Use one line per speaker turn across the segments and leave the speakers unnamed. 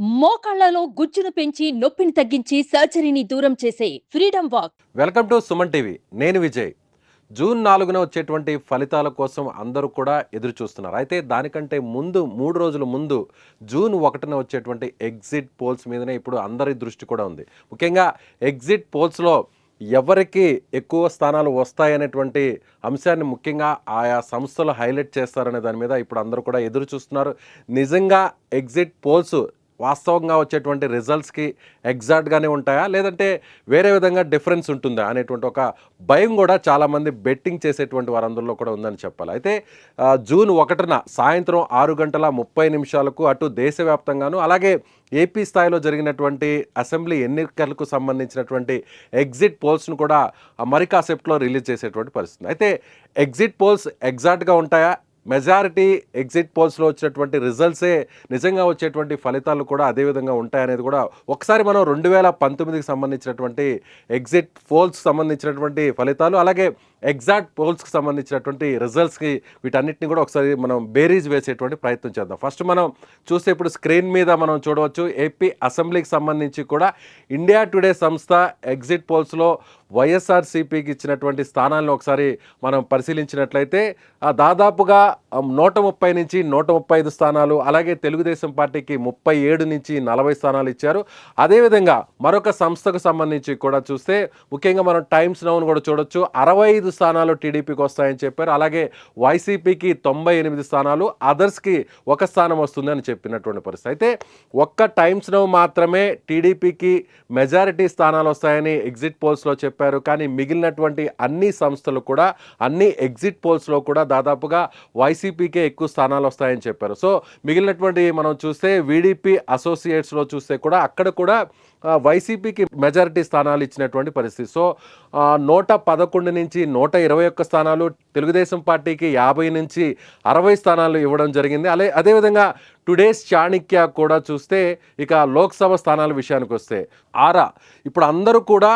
మోకాళ్ళలో గుజ్జును పెంచి నొప్పిని తగ్గించి సర్జరీని దూరం చేసే freedom walk.
Welcome to Suman TV. నేను విజయ్. జూన్ నాలుగున వచ్చేటువంటి ఫలితాల కోసం అందరూ కూడా ఎదురు చూస్తున్నారు అయితే దానికంటే ముందు మూడు రోజుల ముందు జూన్ ఒకటిన వచ్చేటువంటి ఎగ్జిట్ పోల్స్ మీదనే ఇప్పుడు అందరి దృష్టి కూడా ఉంది. ముఖ్యంగా ఎగ్జిట్ పోల్స్లో ఎవరికి ఎక్కువ స్థానాలు వస్తాయనేటువంటి అంశాన్ని ముఖ్యంగా ఆయా సంస్థలు హైలైట్ చేస్తారనే దాని మీద ఇప్పుడు అందరూ కూడా ఎదురు చూస్తున్నారు నిజంగా ఎగ్జిట్ పోల్స్ వాస్తవంగా వచ్చేటువంటి రిజల్ట్స్కి ఎగ్జాక్ట్గానే ఉంటాయా? లేదంటే వేరే విధంగా డిఫరెన్స్ ఉంటుందా? అనేటువంటి ఒక భయం కూడా చాలామంది బెట్టింగ్ చేసేటువంటి వారందరిలో కూడా ఉందని చెప్పాలి. అయితే జూన్ ఒకటిన సాయంత్రం ఆరు గంటల ముప్పై నిమిషాలకు అటు దేశవ్యాప్తంగాను అలాగే ఏపీ స్థాయిలో జరిగినటువంటి అసెంబ్లీ ఎన్నికలకు సంబంధించినటువంటి ఎగ్జిట్ పోల్స్ను కూడా మరి కాసేపులో రిలీజ్ చేసేటువంటి పరిస్థితి. అయితే ఎగ్జిట్ పోల్స్ ఎగ్జాక్ట్గా ఉంటాయా? మెజారిటీ ఎగ్జిట్ పోల్స్లో వచ్చినటువంటి రిజల్ట్సే నిజంగా వచ్చేటువంటి ఫలితాలు కూడా అదే విధంగా ఉంటాయనేది కూడా ఒకసారి మనం రెండు వేల పంతొమ్మిదికి సంబంధించినటువంటి ఎగ్జిట్ పోల్స్ సంబంధించినటువంటి ఫలితాలు అలాగే ఎగ్జాక్ట్ పోల్స్కి సంబంధించినటువంటి రిజల్ట్స్కి వీటన్నిటిని కూడా ఒకసారి మనం బేరీజ్ వేసేటువంటి ప్రయత్నం చేద్దాం. ఫస్ట్ మనం చూస్తే ఇప్పుడు స్క్రీన్ మీద మనం చూడవచ్చు ఏపీ అసెంబ్లీకి సంబంధించి కూడా ఇండియా టుడే సంస్థ ఎగ్జిట్ పోల్స్లో వైఎస్ఆర్సీపీకి ఇచ్చినటువంటి స్థానాలను ఒకసారి మనం పరిశీలించినట్లయితే దాదాపుగా నూట ముప్పై నుంచి నూట ముప్పై ఐదు స్థానాలు అలాగే తెలుగుదేశం పార్టీకి ముప్పై ఏడు నుంచి నలభై స్థానాలు ఇచ్చారు. అదేవిధంగా మరొక సంస్థకు సంబంధించి కూడా చూస్తే ముఖ్యంగా మనం టైమ్స్ నౌన్ కూడా చూడొచ్చు. అరవై ఐదు స్థానాలు టీడీపీకి వస్తాయని చెప్పారు. అలాగే వైసీపీకి తొంభై ఎనిమిది స్థానాలు అదర్స్కి ఒక స్థానం వస్తుంది అని చెప్పినటువంటి పరిస్థితి. అయితే ఒక్క టైమ్స్ నౌ మాత్రమే టీడీపీకి మెజారిటీ స్థానాలు వస్తాయని ఎగ్జిట్ పోల్స్లో చెప్పారు. కానీ మిగిలినటువంటి అన్ని సంస్థలు కూడా అన్ని ఎగ్జిట్ పోల్స్లో కూడా దాదాపుగా వైసీపీకే ఎక్కువ స్థానాలు వస్తాయని చెప్పారు. సో మిగిలినటువంటి మనం చూస్తే వీడీపీ అసోసియేట్స్లో చూస్తే కూడా అక్కడ కూడా వైసీపీకి మెజారిటీ స్థానాలు ఇచ్చినటువంటి పరిస్థితి. సో నూట పదకొండు నుంచి నూట ఇరవై ఒక్క స్థానాలు తెలుగుదేశం పార్టీకి యాభై నుంచి అరవై స్థానాలు ఇవ్వడం జరిగింది. అలే అదేవిధంగా టుడేస్ చాణిక్య కూడా చూస్తే ఇక లోక్సభ స్థానాల విషయానికి వస్తే ఆరా ఇప్పుడు అందరూ కూడా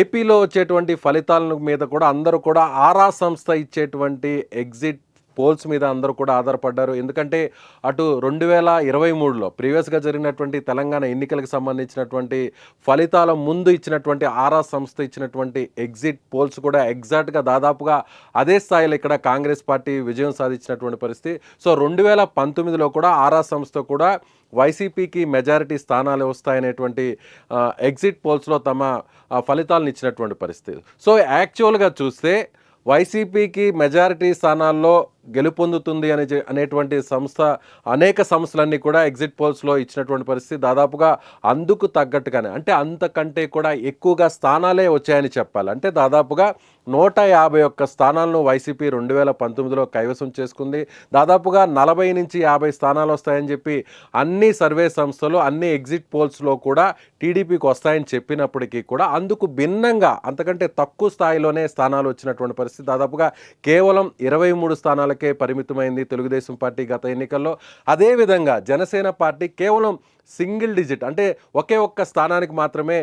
ఏపీలో వచ్చేటువంటి ఫలితాల మీద కూడా అందరూ కూడా ఆరా సంస్థ ఇచ్చేటువంటి ఎగ్జిట్ పోల్స్ మీద అందరూ కూడా ఆధారపడ్డారు. ఎందుకంటే అటు రెండు వేల ఇరవై మూడులో ప్రీవియస్గా జరిగినటువంటి తెలంగాణ ఎన్నికలకు సంబంధించినటువంటి ఫలితాల ముందు ఇచ్చినటువంటి ఆరా సంస్థ ఇచ్చినటువంటి ఎగ్జిట్ పోల్స్ కూడా ఎగ్జాక్ట్గా దాదాపుగా అదే స్థాయిలో ఇక్కడ కాంగ్రెస్ పార్టీ విజయం సాధించినటువంటి పరిస్థితి. సో రెండు వేల పంతొమ్మిదిలో కూడా ఆరా సంస్థ కూడా వైసీపీకి మెజారిటీ స్థానాలు వస్తాయనేటువంటి ఎగ్జిట్ పోల్స్లో తమ ఫలితాలను ఇచ్చినటువంటి పరిస్థితి. సో యాక్చువల్గా చూస్తే వైసీపీకి మెజారిటీ స్థానాల్లో గెలుపొందుతుంది అని అనేటువంటి సంస్థ అనేక సంస్థలన్నీ కూడా ఎగ్జిట్ పోల్స్లో ఇచ్చినటువంటి పరిస్థితి దాదాపుగా అందుకు తగ్గట్టుగానే అంటే అంతకంటే కూడా ఎక్కువగా స్థానాలే వచ్చాయని చెప్పాలి. అంటే దాదాపుగా నూట యాభై ఒక్క స్థానాలను వైసీపీ రెండు వేల పంతొమ్మిదిలో కైవసం చేసుకుంది. దాదాపుగా నలభై నుంచి యాభై స్థానాలు వస్తాయని చెప్పి అన్ని సర్వే సంస్థలు అన్ని ఎగ్జిట్ పోల్స్లో కూడా టీడీపీకి వస్తాయని చెప్పినప్పటికీ కూడా అందుకు భిన్నంగా అంతకంటే తక్కువ స్థాయిలోనే స్థానాలు వచ్చినటువంటి పరిస్థితి. దాదాపుగా కేవలం ఇరవై మూడు స్థానాలకి పరిమితమైంది తెలుగుదేశం పార్టీ గత ఎన్నికల్లో. అదేవిధంగా జనసేన పార్టీ కేవలం సింగిల్ డిజిట్ అంటే ఒకే ఒక్క స్థానానికి మాత్రమే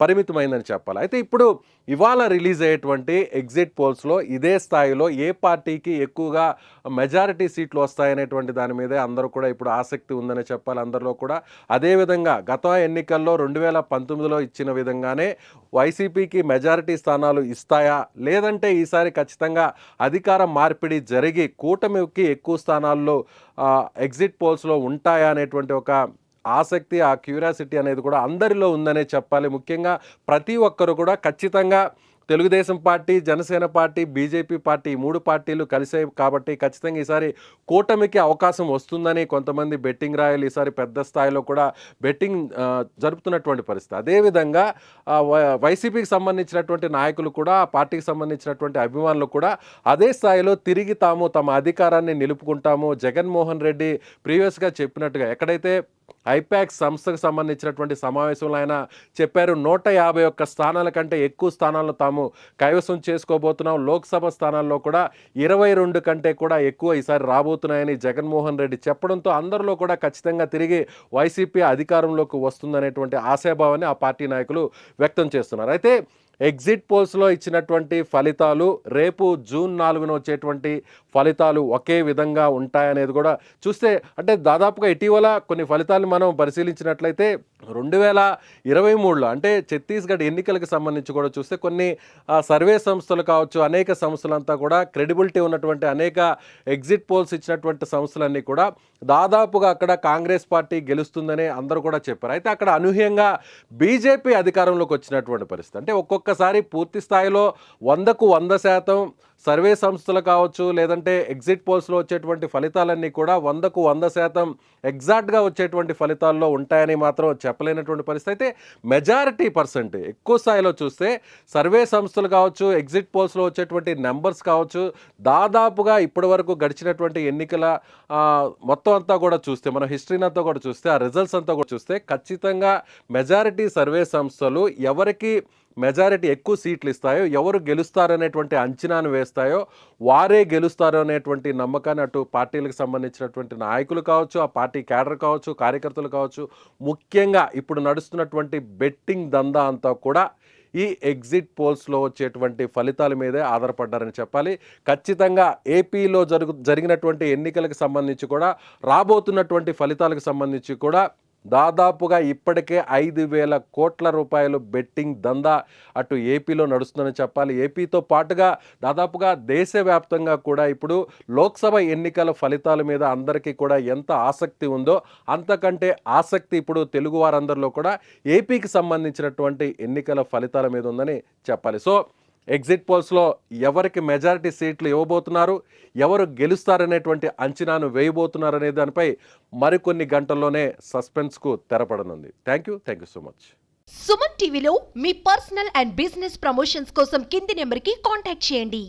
పరిమితమైందని చెప్పాలి. అయితే ఇప్పుడు ఇవాళ రిలీజ్ అయ్యేటువంటి ఎగ్జిట్ పోల్స్లో ఇదే స్థాయిలో ఏ పార్టీకి ఎక్కువగా మెజారిటీ సీట్లు వస్తాయనేటువంటి దాని మీదే అందరూ కూడా ఇప్పుడు ఆసక్తి ఉందని చెప్పాలి అందరిలో కూడా. అదేవిధంగా గత ఎన్నికల్లో రెండు వేల పంతొమ్మిదిలో ఇచ్చిన విధంగానే వైసీపీకి మెజారిటీ స్థానాలు ఇస్తాయా? లేదంటే ఈసారి ఖచ్చితంగా అధికార మార్పిడి జరిగి కూటమికి ఎక్కువ స్థానాల్లో ఎగ్జిట్ పోల్స్లో ఉంటాయా అనేటువంటి ఒక ఆసక్తి ఆ క్యూరియాసిటీ అనేది కూడా అందరిలో ఉందనే చెప్పాలి. ముఖ్యంగా ప్రతి ఒక్కరు కూడా ఖచ్చితంగా Telugu Desam party Janasena party BJP party ఈ మూడు పార్టీలు కలిసాయి కాబట్టి ఖచ్చితంగా ఈసారి కూటమికి అవకాశం వస్తుందని కొంతమంది బెట్టింగ్ రాయలు ఈసారి పెద్ద స్థాయిలో కూడా బెట్టింగ్ జరుపుతున్నటువంటి పరిస్థితి. అదేవిధంగా వై- వైసీపీకి సంబంధించినటువంటి నాయకులు కూడా ఆ పార్టీకి సంబంధించినటువంటి అభిమానులు కూడా అదే స్థాయిలో తిరిగి తాము తమ అధికారాన్ని నిలుపుకుంటాము. జగన్మోహన్ రెడ్డి ప్రీవియస్గా చెప్పినట్టుగా ఎక్కడైతే ఐపాక్ సంస్థకు సంబంధించినటువంటి సమావేశంలో ఆయన చెప్పారు నూట యాభై ఒక్క స్థానాల కంటే ఎక్కువ స్థానాలను తాము కైవసం చేసుకోబోతున్నాం. లోక్సభ స్థానాల్లో కూడా ఇరవై రెండు కంటే కూడా ఎక్కువ ఈసారి రాబోతున్నాయని జగన్మోహన్ రెడ్డి చెప్పడంతో అందరిలో కూడా ఖచ్చితంగా తిరిగి వైసీపీ అధికారంలోకి వస్తుందనేటువంటి ఆశాభావాన్ని ఆ పార్టీ నాయకులు వ్యక్తం చేస్తున్నారు. అయితే ఎగ్జిట్ పోల్స్లో ఇచ్చినటువంటి ఫలితాలు రేపు జూన్ నాలుగున వచ్చేటువంటి ఫలితాలు ఒకే విధంగా ఉంటాయనేది కూడా చూస్తే అంటే దాదాపుగా ఇటీవల కొన్ని ఫలితాలు మనం పరిశీలించినట్లయితే రెండు వేల ఇరవై మూడులో అంటే ఛత్తీస్గఢ్ ఎన్నికలకు సంబంధించి కూడా చూస్తే కొన్ని సర్వే సంస్థలు కావచ్చు అనేక సంస్థలంతా కూడా క్రెడిబిలిటీ ఉన్నటువంటి అనేక ఎగ్జిట్ పోల్స్ ఇచ్చినటువంటి సంస్థలన్నీ కూడా దాదాపుగా అక్కడ కాంగ్రెస్ పార్టీ గెలుస్తుందని అందరూ కూడా చెప్పారు. అయితే అక్కడ అనూహ్యంగా బీజేపీ అధికారంలోకి వచ్చినటువంటి పరిస్థితి. అంటే ఒక్కొక్కసారి పూర్తి స్థాయిలో వందకు వంద శాతం సర్వే సంస్థలు కావచ్చు లేదంటే ఎగ్జిట్ పోల్స్లో వచ్చేటువంటి ఫలితాలన్నీ కూడా వందకు వంద శాతం ఎగ్జాక్ట్గా వచ్చేటువంటి ఫలితాల్లో ఉంటాయని మాత్రం చెప్పలేనటువంటి పరిస్థితి. అయితే మెజారిటీ పర్సెంట్ ఎక్కువ స్థాయిలో చూస్తే సర్వే సంస్థలు కావచ్చు ఎగ్జిట్ పోల్స్లో వచ్చేటువంటి నెంబర్స్ కావచ్చు దాదాపుగా ఇప్పటి వరకు గడిచినటువంటి ఎన్నికల మొత్తం అంతా కూడా చూస్తే మన హిస్టరీని అంతా కూడా చూస్తే ఆ రిజల్ట్స్ అంతా కూడా చూస్తే ఖచ్చితంగా మెజారిటీ సర్వే సంస్థలు ఎవరికి మెజారిటీ ఎక్కువ సీట్లు ఇస్తాయో ఎవరు గెలుస్తారనేటువంటి అంచనాను వేస్తాయో వారే గెలుస్తారు అనేటువంటి నమ్మకాన్ని అటు పార్టీలకు సంబంధించినటువంటి నాయకులు కావచ్చు ఆ పార్టీ క్యాడర్ కావచ్చు కార్యకర్తలు కావచ్చు ముఖ్యంగా ఇప్పుడు నడుస్తున్నటువంటి బెట్టింగ్ దందా అంతా కూడా ఈ ఎగ్జిట్ పోల్స్లో వచ్చేటువంటి ఫలితాల మీదే ఆధారపడ్డారని చెప్పాలి. ఖచ్చితంగా ఏపీలో జరుగు జరిగినటువంటి ఎన్నికలకు సంబంధించి కూడా రాబోతున్నటువంటి ఫలితాలకు సంబంధించి కూడా దాదాపుగా ఇప్పటికే ఐదు వేల కోట్ల రూపాయలు బెట్టింగ్ దందా అటు ఏపీలో నడుస్తుందని చెప్పాలి. ఏపీతో పాటుగా దాదాపుగా దేశవ్యాప్తంగా కూడా ఇప్పుడు లోక్సభ ఎన్నికల ఫలితాల మీద అందరికీ కూడా ఎంత ఆసక్తి ఉందో అంతకంటే ఆసక్తి ఇప్పుడు తెలుగు వారందరిలో కూడా ఏపీకి సంబంధించినటువంటి ఎన్నికల ఫలితాల మీద ఉందని చెప్పాలి. సో ఎగ్జిట్ పోల్స్లో ఎవరికి మెజారిటీ సీట్లు ఇవ్వబోతున్నారు ఎవరు గెలుస్తారనేటువంటి అంచనాను వేయబోతున్నారనే దానిపై మరికొన్ని గంటల్లోనే సస్పెన్స్కు తెరపడనుంది. Thank you thank you so much.
Suman టీవీలో మీ పర్సనల్ అండ్ బిజినెస్ ప్రమోషన్స్ కోసం కింది నెంబర్కి కాంటాక్ట్ చేయండి.